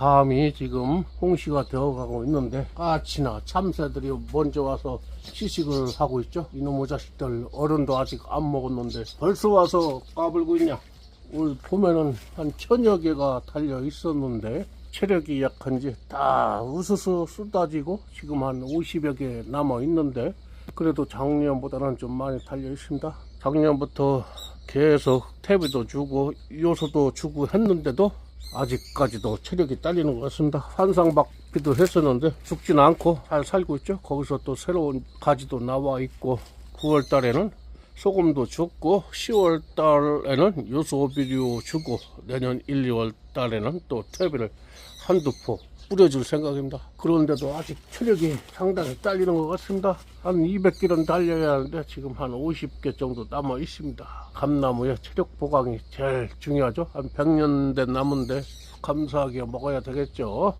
감이 지금 홍시가 되어가고 있는데 까치나 참새들이 먼저 와서 시식을 하고 있죠. 이놈의 자식들 어른도 아직 안 먹었는데 벌써 와서 까불고 있냐. 올 봄에는 한 천여 개가 달려 있었는데 체력이 약한지 다 우수수 쏟아지고 지금 한 50여 개 남아 있는데 그래도 작년보다는 좀 많이 달려 있습니다. 작년부터 계속 퇴비도 주고 요소도 주고 했는데도 아직까지도 체력이 딸리는 것 같습니다. 환상박피도 했었는데 죽지는 않고 잘 살고 있죠. 거기서 또 새로운 가지도 나와 있고 9월 달에는 소금도 줬고 10월 달에는 요소 비료 주고 내년 1, 2월 달에는 또 퇴비를 한두 포 뿌려줄 생각입니다. 그런데도 아직 체력이 상당히 딸리는 것 같습니다. 한 200kg는 달려야 하는데 지금 한 50개 정도 남아 있습니다. 감나무의 체력 보강이 제일 중요하죠. 한 100년 된 나무인데 감사하게 먹어야 되겠죠.